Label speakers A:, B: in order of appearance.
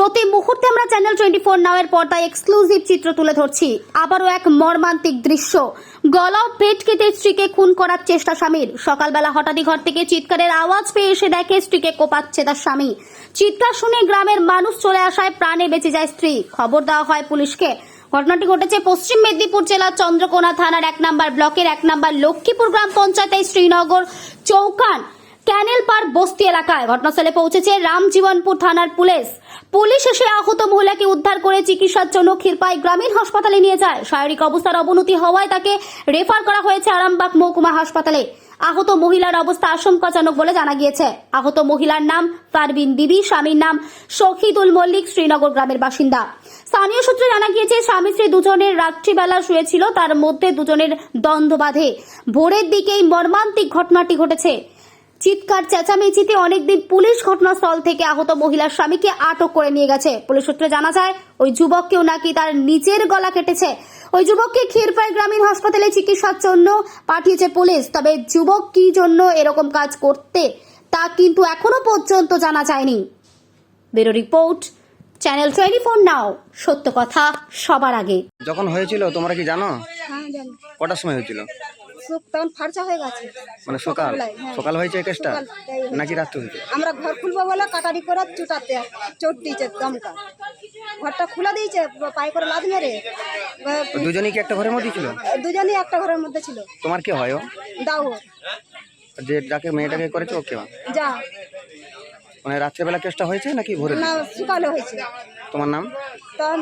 A: প্রতি মুহূর্তে আমরা চ্যানেল টোয়েন্টি ফোর নাওয়ের পর্দায় এক্সক্লুসিভ চিত্র তুলে ধরছি। আবারও এক মর্মান্তিক দৃশ্য। গলা পেট কেটে স্ত্রীকে খুন করার চেষ্টা স্বামীর। সকালবেলা হঠাৎই ঘর থেকে চিৎকারের আওয়াজ পেয়ে এসে দেখে স্ত্রীকে কোপাচ্ছে তার স্বামী। চিৎকার শুনে গ্রামের মানুষ চলে আসায় প্রাণে বেঁচে যায় স্ত্রী। খবর দেওয়া হয় পুলিশকে। ঘটনাটি ঘটেছে পশ্চিম মেদিনীপুর জেলার চন্দ্রকোনা থানার এক নম্বর ব্লকের এক নম্বর লক্ষ্মীপুর গ্রাম পঞ্চায়েতের শ্রীনগর চৌকান। ক্যানেল পার বস্তি এলাকায় ঘটনাস্থলে পৌঁছেছে রামজীবনপুর থানার পুলিশ। পুলিশ এসে আহত মহিলাকে উদ্ধার করে চিকিৎসার জন্য ক্ষীরপাই গ্রামীণ হাসপাতালে নিয়ে যায়। শারীরিক অবস্থার অবনতি হওয়ায় তাকে রেফার করা হয়েছে আরামবাগ মহকুমা হাসপাতালে। আহত মহিলার অবস্থা আশঙ্কাজনক বলে জানা গিয়েছে। আহত মহিলার নাম পারবিন বিবি, স্বামীর নাম শহীদুল মল্লিক, শ্রীনগর গ্রামের বাসিন্দা। স্থানীয় সূত্রে জানা গিয়েছে, স্বামী স্ত্রী দুজনের রাত্রিবেলা শুয়েছিল, তার মধ্যে দুজনের দ্বন্দ্ব বাঁধে। ভোরের দিকেই মর্মান্তিক ঘটনাটি ঘটেছে। চিৎকার চেঁচামেচিতে অনেকদিন পুলিশ ঘটনাস্থল থেকে আহত মহিলার স্বামীকে আটক করে নিয়ে গেছে। পুলিশ সূত্রে জানা যায় ওই যুবককেও নাকি তার নিজের গলা কেটেছে। ওই যুবককে ক্ষীরপাই গ্রামীণ হাসপাতালে চিকিৎসার জন্য পাঠিয়েছে পুলিশ। তবে যুবক কি জন্য এরকম কাজ করতে তা কিন্তু এখনও পর্যন্ত জানা যায়নি। Bureau report channel twenty four নাও সত্য কথা সবার আগে।
B: যখন হয়েছিল তোমরা কি জানো?
C: হ্যাঁ
B: কটার সময় হয়েছিল?
C: সুখ তখন ফার্চা হয়ে গেছে।
B: মানে সকাল?
C: হ্যাঁ।
B: সকাল হয়েছে এই কেসটা নাকি রাত্রে হয়েছে?
C: আমরা ঘর খুলবো বলে কাটারি করে চুটাতে চোট দিয়েছে দমকা। ঘরটা খুলে দিয়েছে পায়ে করে লাদ মেরে।
B: দুজনেই কি একটা ঘরের মধ্যে ছিল?
C: দুজনেই একটা ঘরের মধ্যে ছিল।
B: তোমার কি হয় ও?
C: দাও
B: যে যাকে মেয়েটাকে করেছে
C: যা।
B: মানে রাত্রেবেলা কেসটা হয়েছে নাকি ভোরে
C: না সকালে হয়েছে।
B: তোমার নাম?
C: তখন